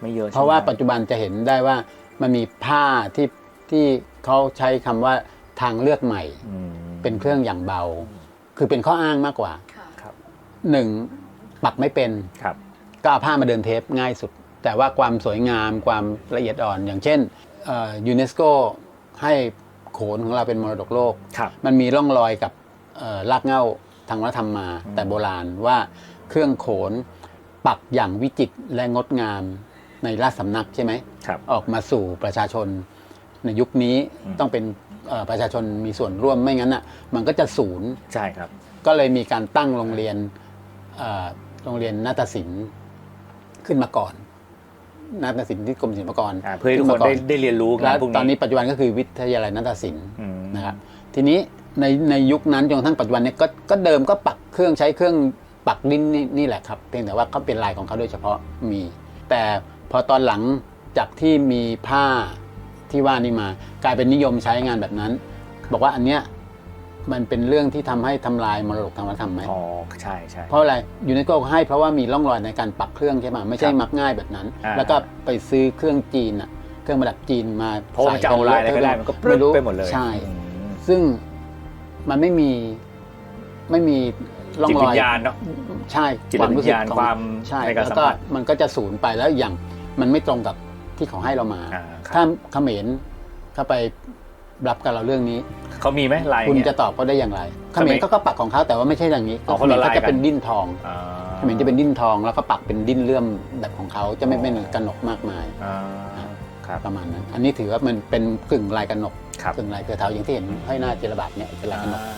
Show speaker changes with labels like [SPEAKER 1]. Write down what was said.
[SPEAKER 1] ไม่เยอะ
[SPEAKER 2] เพราะว่า
[SPEAKER 1] ใช่ไหม
[SPEAKER 2] ปัจจุบันจะเห็นได้ว่ามันมีผ้าที่ที่เขาใช้คำว่าทางเลือกใหม่
[SPEAKER 1] อืม
[SPEAKER 2] เป็นเครื่องอย่างเบา คือเป็นข้ออ้างมากกว่า
[SPEAKER 3] ค่ะ
[SPEAKER 1] ครับ
[SPEAKER 2] หนึ่งปักไม่เป็น
[SPEAKER 1] ครับ
[SPEAKER 2] ก็เอาผ้ามาเดินเทปง่ายสุด แต่ว่าความสวยงามความละเอียดอ่อน อย่างเช่นยูเนสโกให้โขนของเราเป็นมรดกโลก
[SPEAKER 1] ครับ
[SPEAKER 2] มันมีร่องรอยกับเอ่อรากเหง้าทางวัฒนธรรมมา
[SPEAKER 1] อืม
[SPEAKER 2] แต่โบราณว่าเครื่องโขนปักอย่างวิจิตรและงดงาม ในราชสำนักใช่ไหม
[SPEAKER 1] ครับ
[SPEAKER 2] ออกมาสู่ประชาชน ในยุคนี้
[SPEAKER 1] อืม
[SPEAKER 2] ต้องเป็นเอ่อประชาชนมีส่วนร่วมไม่งั้นอะมันก็จะศูนย์
[SPEAKER 1] ใช่ครับ
[SPEAKER 2] ก็เลยมีการตั้งโรงเรียนเอ่อโรงเรียนนาฏศิลป์ขึ้นมาก่อน นาฏศิลป์ที่กรมศิลปากร
[SPEAKER 1] อ่าเพื่อให้ทุกคนได้ได้เรียนรู้งา
[SPEAKER 2] แล้
[SPEAKER 1] น
[SPEAKER 2] ว
[SPEAKER 1] พวก
[SPEAKER 2] ตอน
[SPEAKER 1] นี้
[SPEAKER 2] นี้ปัจจุบันก็คือวิทยาลัยนาฏศิลป์
[SPEAKER 1] อืม
[SPEAKER 2] นะครับ ทีนี้ในในยุคนั้นจนกระทั่งปัจจุบันเนี้ก็ก็เดิมก็ปักเครื่องใช้เครื่องปักดิ้นนี่นี่แหละครับ เพียงแต่ว่าเขาเป็นลายของเขาโดยเฉพาะมี แต่ พอตอนหลังจากที่มีผ้าที่ว่านี่มา กลายเป็นนิยมใช้งานแบบนั้น บอกว่าอันเนี้ยมันเป็นเรื่องที่ทำให้ทำลายมรดกทางวัฒนธรรมไหม
[SPEAKER 1] อ๋อใช่ใช่
[SPEAKER 2] เพราะอะไรยูเนสโกให้เพราะว่ามีร่องรอยในการปักเครื่องใช่ไหมไม่ใช่
[SPEAKER 1] ครับ
[SPEAKER 2] มักง่ายแบบนั้น
[SPEAKER 1] อ่า
[SPEAKER 2] แล้วก็ไปซื้อเครื่องจีนอะเครื่องประดับจีนมา
[SPEAKER 1] เพราะมันจะเอาลายอะไรก็ได้มันก็ปรึ๊บไปหมดเลย
[SPEAKER 2] ใช่
[SPEAKER 1] อืม
[SPEAKER 2] ซึ่งมันไม่มีไม่มีร่อ
[SPEAKER 1] จิ
[SPEAKER 2] ง
[SPEAKER 1] ต
[SPEAKER 2] ร
[SPEAKER 1] วิ
[SPEAKER 2] อย
[SPEAKER 1] ญญาณเนาะ
[SPEAKER 2] ใช่
[SPEAKER 1] จิต
[SPEAKER 2] ความ
[SPEAKER 1] วิ
[SPEAKER 2] รู้
[SPEAKER 1] ญ
[SPEAKER 2] สึก
[SPEAKER 1] ญาณ
[SPEAKER 2] ของ
[SPEAKER 1] ความ
[SPEAKER 2] ใช่
[SPEAKER 1] ในการ
[SPEAKER 2] แล้ว
[SPEAKER 1] สัม
[SPEAKER 2] ก็
[SPEAKER 1] ผัส
[SPEAKER 2] มันก็จะสูญไปแล้วอย่าง มันไม่ตรงกับที่เขาให้เรามา
[SPEAKER 1] อ่าครับ
[SPEAKER 2] ถ้าเขมรเข้าไปรับกับเราเรื่องนี้
[SPEAKER 1] เขามีไหมลาย
[SPEAKER 2] คุณ
[SPEAKER 1] เนี่ย
[SPEAKER 2] จะตอบเขาได้อย่างไรเข
[SPEAKER 1] เข
[SPEAKER 2] ม
[SPEAKER 1] ม
[SPEAKER 2] ร
[SPEAKER 1] ร
[SPEAKER 2] เขาก็ปักของเขาแต่ว่าไม่ใช่อย่างนี้
[SPEAKER 1] อ๋อ
[SPEAKER 2] เข
[SPEAKER 1] คน
[SPEAKER 2] ม
[SPEAKER 1] ละ
[SPEAKER 2] ร
[SPEAKER 1] ลาย
[SPEAKER 2] ก็จะเป็น
[SPEAKER 1] กัน
[SPEAKER 2] ดิ้นทอง
[SPEAKER 1] อ่า
[SPEAKER 2] เขมรจะเป็นดิ้นทอง แล้วก็ปักเป็นดิ้นเลื่อมแบบของเขาจะไม่เป็นกระหนกมากมาย
[SPEAKER 1] อ่าครับ
[SPEAKER 2] ประมาณนั้น อันนี้ถือว่ามันเป็นกึ่งลายกระหนก
[SPEAKER 1] ครับ
[SPEAKER 2] กึ่งลายเครือเท้าอย่างที่เห็นห้อยหน้าเจรบาทเนี่ยเป็นลายกระหนก
[SPEAKER 1] อ่า